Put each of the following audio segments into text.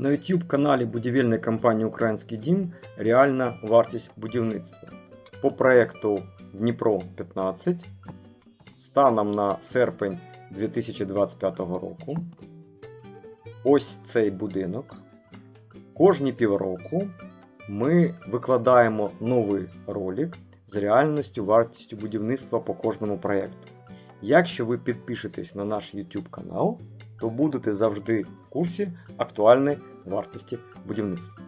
На YouTube каналі будівельної компанії Український дім реальна вартість будівництва. По проєкту Дніпро 15 станом на серпень 2025 року. Ось цей будинок. Кожні півроку ми викладаємо новий ролик з реальністю вартістю будівництва по кожному проєкту. Якщо ви підпишетесь на наш YouTube канал, то будете завжди в курсі актуальної вартості будівництва.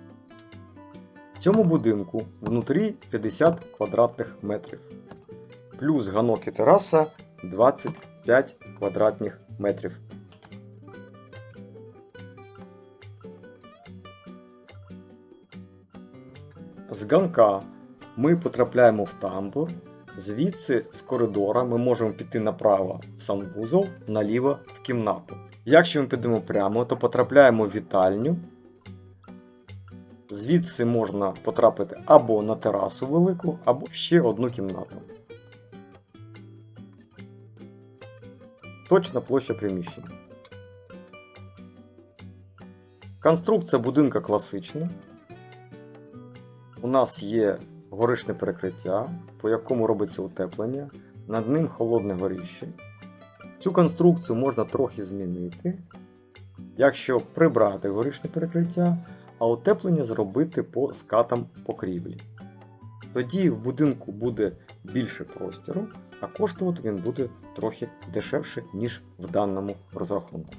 В цьому будинку внутрі 50 квадратних метрів, плюс ганок і тераса 25 квадратних метрів. З ганка ми потрапляємо в тамбур. Звідси з коридора ми можемо піти направо в санвузол, наліво в кімнату. Якщо ми підемо прямо, то потрапляємо в вітальню. Звідси можна потрапити або на терасу велику, або ще одну кімнату. Точна площа приміщення. Конструкція будинка класична. У нас є горишне перекриття, по якому робиться утеплення, над ним холодне горіще. Цю конструкцію можна трохи змінити, якщо прибрати горишне перекриття, а утеплення зробити по скатам покрівлі. Тоді в будинку буде більше простору, а коштувати він буде трохи дешевше, ніж в даному розрахунку.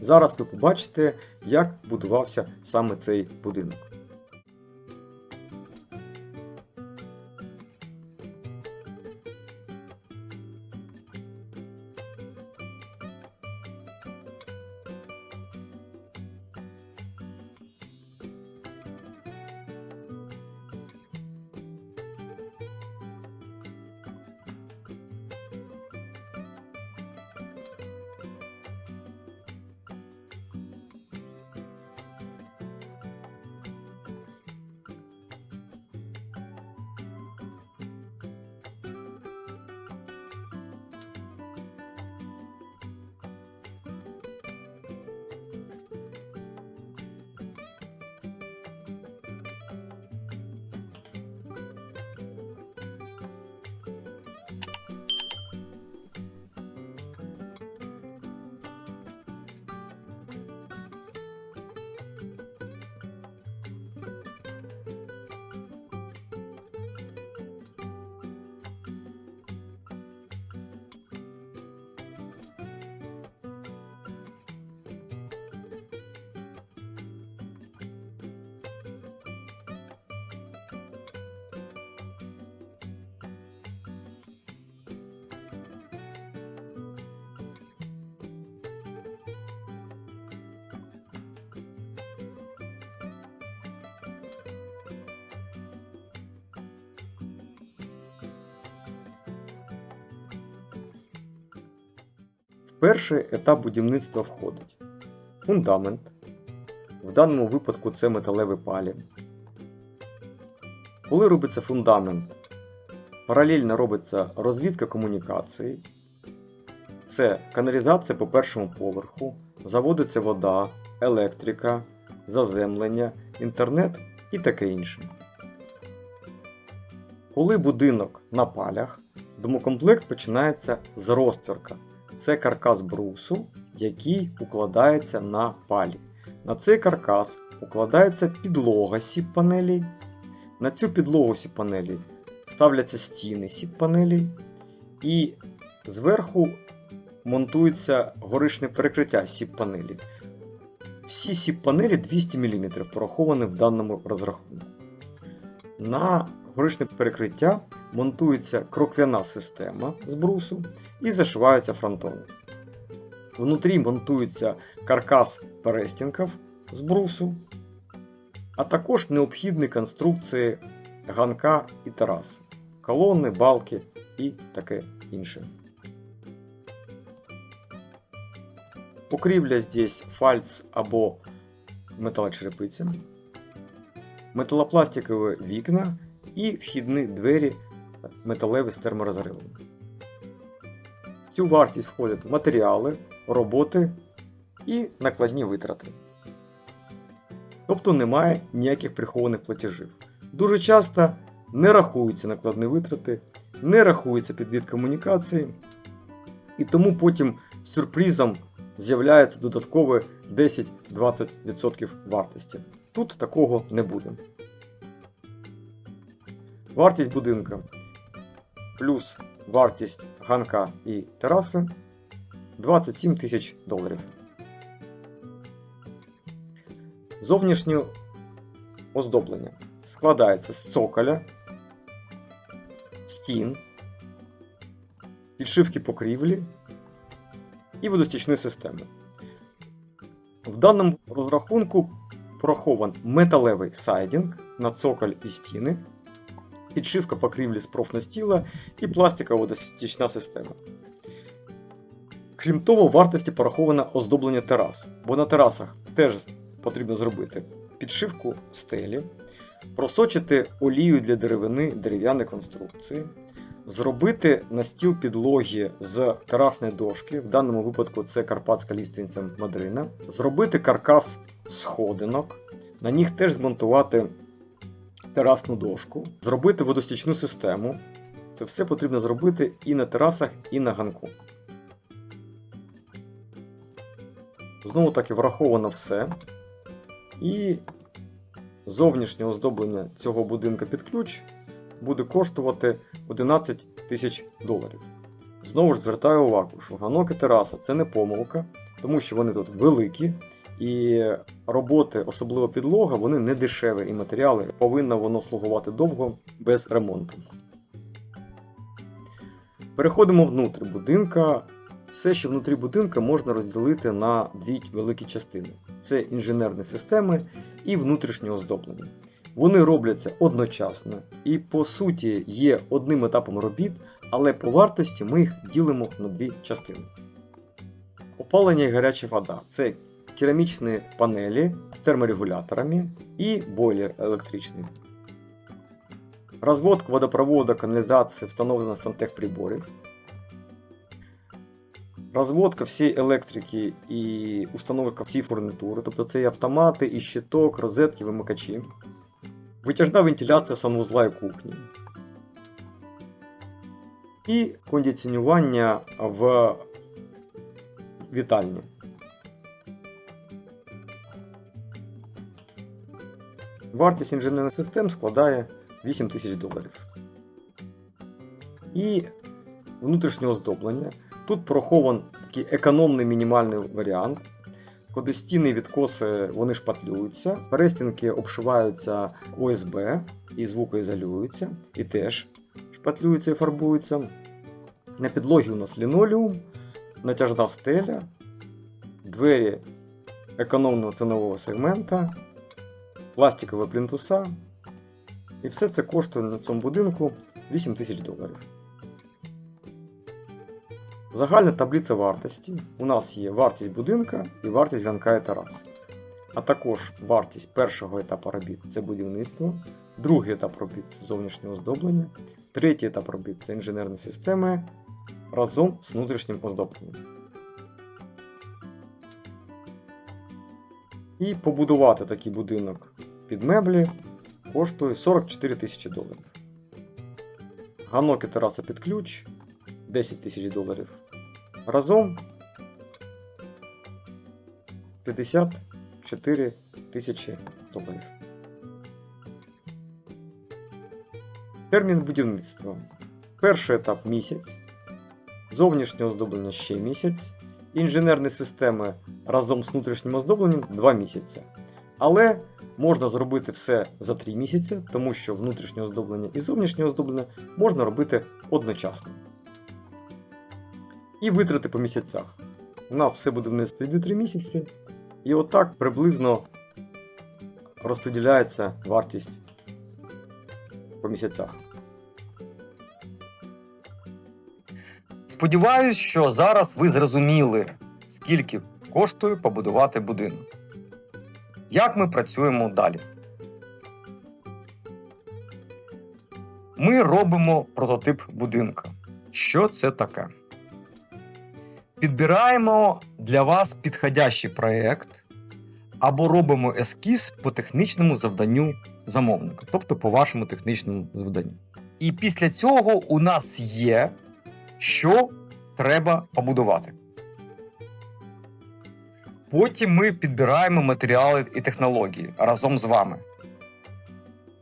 Зараз ви побачите, як будувався саме цей будинок. Перший етап будівництва входить фундамент. В даному випадку це металеві палі. Коли робиться фундамент, паралельно робиться розвідка комунікації. Це каналізація по першому поверху, заводиться вода, електрика, заземлення, інтернет і таке інше. Коли будинок на палях, домокомплект починається з розтвірка. Це каркас брусу, який укладається на палі. На цей каркас укладається підлога сіп-панелей. На цю підлогу сіп-панелей ставляться стіни сіп-панелей. І зверху монтується горишне перекриття сіп-панелей. Всі сіп-панелі 200 мм пораховані в даному розрахунку. На горишне перекриття монтується кроквяна система з брусу і зашиваються фронтони. Внутрі монтується каркас перестінків з брусу, а також необхідні конструкції ганка і терас, колони, балки і таке інше. Покрівля здесь фальц або металочерепиця, металопластикові вікна і вхідні двері металеві з терморозривом. В цю вартість входять матеріали, роботи і накладні витрати. Тобто немає ніяких прихованих платежів. Дуже часто не рахуються накладні витрати, не рахується підвід комунікації, і тому потім сюрпризом з'являється додаткове 10-20% вартості. Тут такого не буде. Вартість будинка плюс вартість ганка і тераси 27 тисяч доларів. Зовнішнє оздоблення складається з цоколя, стін, підшивки покрівлі і водостічної системи. В даному розрахунку прохован металевий сайдінг на цоколь і стіни, підшивка покрівлі з профнастіла і пластикова водостічна система. Крім того, вартості пораховано оздоблення терас, бо на терасах теж потрібно зробити підшивку стелі, просочити олію для деревини дерев'яні конструкції, зробити настіл підлоги з терасної дошки, в даному випадку це карпатська ліственниця Мадрина, зробити каркас сходинок, на них теж змонтувати терасну дошку, зробити водостічну систему. Це все потрібно зробити і на терасах, і на ганку. Знову таки враховано все. І зовнішнє оздоблення цього будинку під ключ буде коштувати 11 тисяч доларів. Знову ж звертаю увагу, що ганок і тераса це не помилка, тому що вони тут великі, і роботи, особливо підлога, вони не дешеві і матеріали повинно воно слугувати довго без ремонту. Переходимо внутрі будинка. Все, що внутрі будинка, можна розділити на дві великі частини: це інженерні системи і внутрішнє оздоблення. Вони робляться одночасно і, по суті, є одним етапом робіт, але по вартості ми їх ділимо на дві частини. Опалення і гаряча вода це керамічні панелі з терморегуляторами і бойлер електричний. Розводка водопроводу, каналізації встановлена сантехприборів. Розводка всієї електрики і установка всієї фурнітури, тобто це і автомати, і щиток, розетки, вимикачі. Витяжна вентиляція санвузла і кухні. І кондиціонування в вітальні. Вартість інженерних систем складає 8 тисяч доларів. І внутрішнє оздоблення. Тут прохован такий економний мінімальний варіант. Коли стіни відкоси вони шпатлюються, перестінки обшиваються ОСБ і звукоізолюються, і теж шпатлюються і фарбуються. На підлогі у нас лінолеум, натяжна стеля, двері економного цінового сегмента, пластикові плінтуса. І все це коштує на цьому будинку 8 тисяч доларів. Загальна таблиця вартості. У нас є вартість будинка і вартість ганка і терас. А також вартість першого етапу робіт це будівництво, другий етап робіт це зовнішнє оздоблення, третій етап робіт це інженерні системи разом з внутрішнім оздобленням. І побудувати такий будинок під меблі коштує 44 тисячі доларів. Ганок і тераса під ключ 10 тисяч доларів. Разом 54 тисячі доларів. Термін будівництва. Перший етап місяць. Зовнішнє оздоблення ще місяць. Інженерні системи разом з внутрішнім оздобленням 2 місяці. Але можна зробити все за 3 місяці, тому що внутрішнє оздоблення і зовнішнє оздоблення можна робити одночасно. І витрати по місяцях. У нас все будівництво йде 3 місяці. І отак приблизно розподіляється вартість по місяцях. Сподіваюсь, що зараз ви зрозуміли, скільки коштує побудувати будинок. Як ми працюємо далі? Ми робимо прототип будинка. Що це таке? підбираємо для вас підходящий проєкт або робимо ескіз по технічному завданню замовника, тобто по вашому технічному завданню. І після цього у нас є, що треба побудувати. Потім ми підбираємо матеріали і технології разом з вами.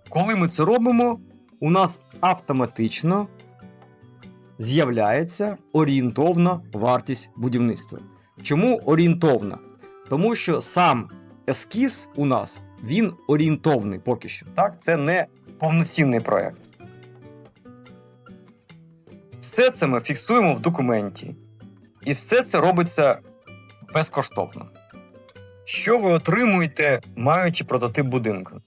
Коли ми це робимо, у нас автоматично з'являється орієнтовна вартість будівництва. Чому орієнтовна? Тому що сам ескіз у нас він орієнтовний поки що. Так, це не повноцінний проект. Все це ми фіксуємо в документі. І все це робиться безкоштовно. Що ви отримуєте, маючи прототип будинку?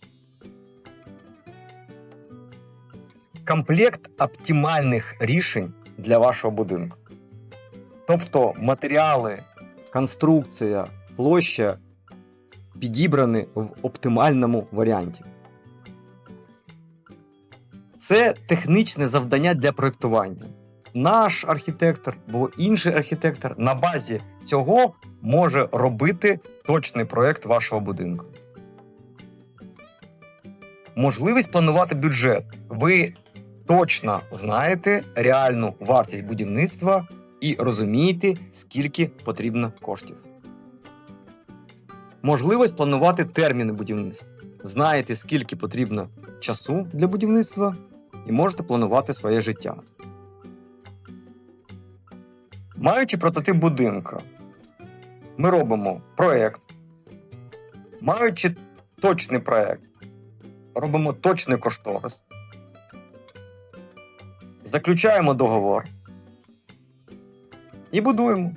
Комплект оптимальних рішень для вашого будинку. Тобто матеріали, конструкція, площа підібрані в оптимальному варіанті. Це технічне завдання для проєктування. Наш архітектор або інший архітектор на базі цього може робити точний проєкт вашого будинку. Можливість планувати бюджет. Ви точно знаєте реальну вартість будівництва і розумієте, скільки потрібно коштів. Можливість планувати терміни будівництва. Знаєте, скільки потрібно часу для будівництва, і можете планувати своє життя. Маючи прототип будинку, ми робимо проєкт. Маючи точний проєкт, робимо точний кошторис. Заключаємо договор і будуємо.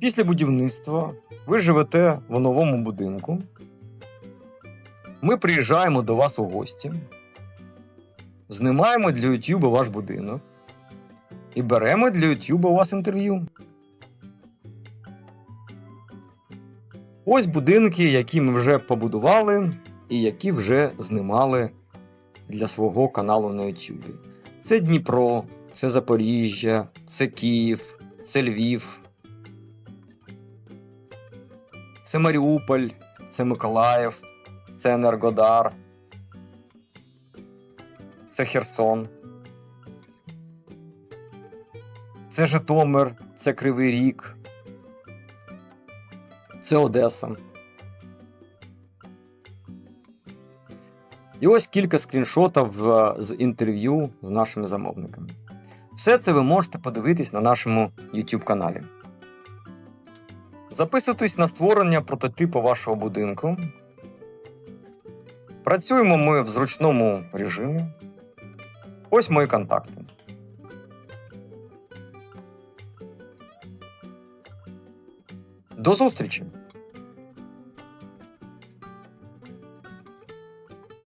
Після будівництва ви живете в новому будинку. Ми приїжджаємо до вас у гості, знімаємо для YouTube ваш будинок і беремо для YouTube у вас інтерв'ю. Ось будинки, які ми вже побудували і які вже знімали для свого каналу на YouTube. Це Дніпро, це Запоріжжя, це Київ, це Львів, це Маріуполь, це Миколаїв, це Енергодар, це Херсон. Це Житомир, це Кривий Ріг, це Одеса. І ось кілька скріншотів з інтерв'ю з нашими замовниками. Все це ви можете подивитись на нашому YouTube каналі. Записуйтесь на створення прототипу вашого будинку. Працюємо ми в зручному режимі. Ось мої контакти. До зустрічі!